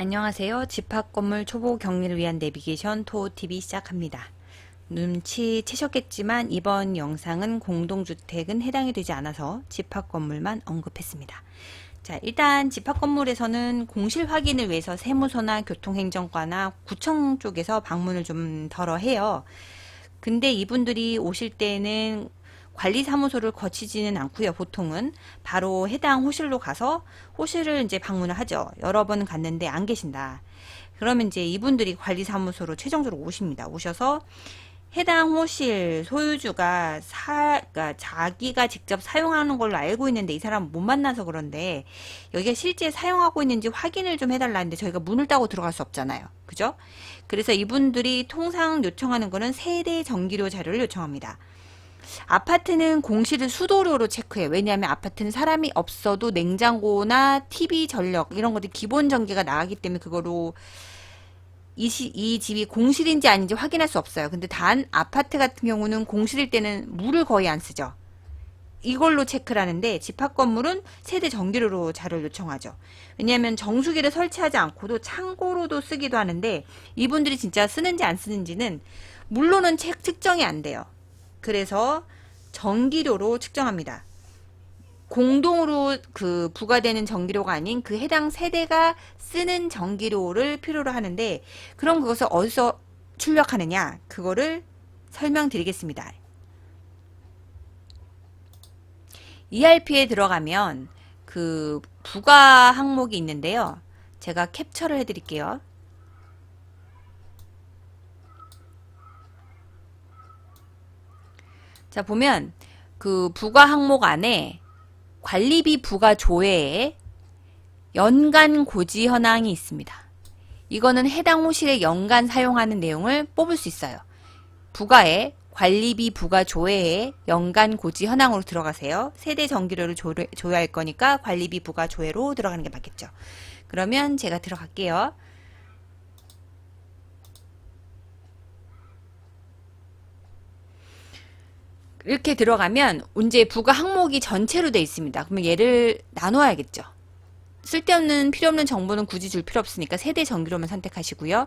안녕하세요. 집합 건물 초보 격리를 위한 내비게이션 토TV 시작합니다. 눈치채셨겠지만 이번 영상은 공동주택은 해당이 되지 않아서 집합 건물만 언급했습니다. 자, 일단 집합 건물에서는 공실 확인을 위해서 세무서나 교통행정과나 구청 쪽에서 방문을 좀 덜어 해요. 근데 이분들이 오실 때는 관리사무소를 거치지는 않고요. 보통은 바로 해당 호실로 가서 호실을 이제 방문을 하죠. 여러 번 갔는데 안 계신다. 그러면 이제 이분들이 관리사무소로 최종적으로 오십니다. 오셔서 해당 호실 소유주가 사, 그러니까 자기가 직접 사용하는 걸로 알고 있는데 이 사람 못 만나서 그런데 여기가 실제 사용하고 있는지 확인을 좀 해달라는데 저희가 문을 따고 들어갈 수 없잖아요. 그죠? 그래서 이분들이 통상 요청하는 거는 세대 전기료 자료를 요청합니다. 아파트는 공실을 수도료로 체크해. 왜냐하면 아파트는 사람이 없어도 냉장고나 TV 전력 이런 것들 기본 전기가 나가기 때문에 그거로 이, 시, 이 집이 공실인지 아닌지 확인할 수 없어요. 근데 단 아파트 같은 경우는 공실일 때는 물을 거의 안 쓰죠. 이걸로 체크를 하는데 집합 건물은 세대 전기료로 자료를 요청하죠. 왜냐하면 정수기를 설치하지 않고도 창고로도 쓰기도 하는데 이분들이 진짜 쓰는지 안 쓰는지는 물로는 책 측정이 안 돼요. 그래서 전기료로 측정합니다. 공동으로 그 부과되는 전기료가 아닌 그 해당 세대가 쓰는 전기료를 필요로 하는데 그럼 그것을 어디서 출력하느냐 그거를 설명드리겠습니다. ERP에 들어가면 그 부가 항목이 있는데요. 제가 캡처를 해드릴게요. 자, 보면 그 부가 항목 안에 관리비 부가 조회에 연간 고지 현황이 있습니다. 이거는 해당 호실에 연간 사용하는 내용을 뽑을 수 있어요. 부가에 관리비 부가 조회에 연간 고지 현황으로 들어가세요. 세대 전기료를 조회, 조회할 거니까 관리비 부가 조회로 들어가는 게 맞겠죠. 그러면 제가 들어갈게요. 이렇게 들어가면 이제 부가 항목이 전체로 되어 있습니다. 그러면 얘를 나눠야겠죠. 쓸데없는 필요 없는 정보는 굳이 줄 필요 없으니까 세대 전기료만 선택하시고요.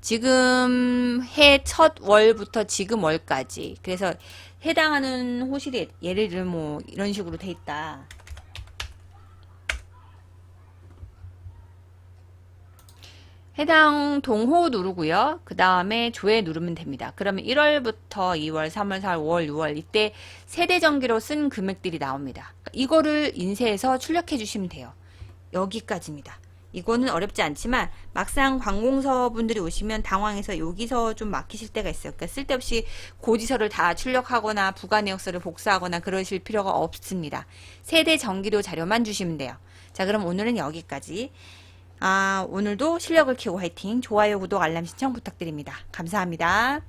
지금 해 첫 월부터 지금 월까지 그래서 해당하는 호실이 예를 들면 뭐 이런 식으로 돼 있다. 해당 동호 누르고요. 그 다음에 조회 누르면 됩니다. 그러면 1월부터 2월, 3월, 4월, 5월, 6월 이때 세대 전기로 쓴 금액들이 나옵니다. 이거를 인쇄해서 출력해 주시면 돼요. 여기까지입니다. 이거는 어렵지 않지만 막상 관공서 분들이 오시면 당황해서 여기서 좀 막히실 때가 있어요. 그러니까 쓸데없이 고지서를 다 출력하거나 부가 내역서를 복사하거나 그러실 필요가 없습니다. 세대 전기료 자료만 주시면 돼요. 자, 그럼 오늘은 여기까지. 아, 오늘도 실력을 키우고 화이팅! 좋아요, 구독, 알람 신청 부탁드립니다. 감사합니다.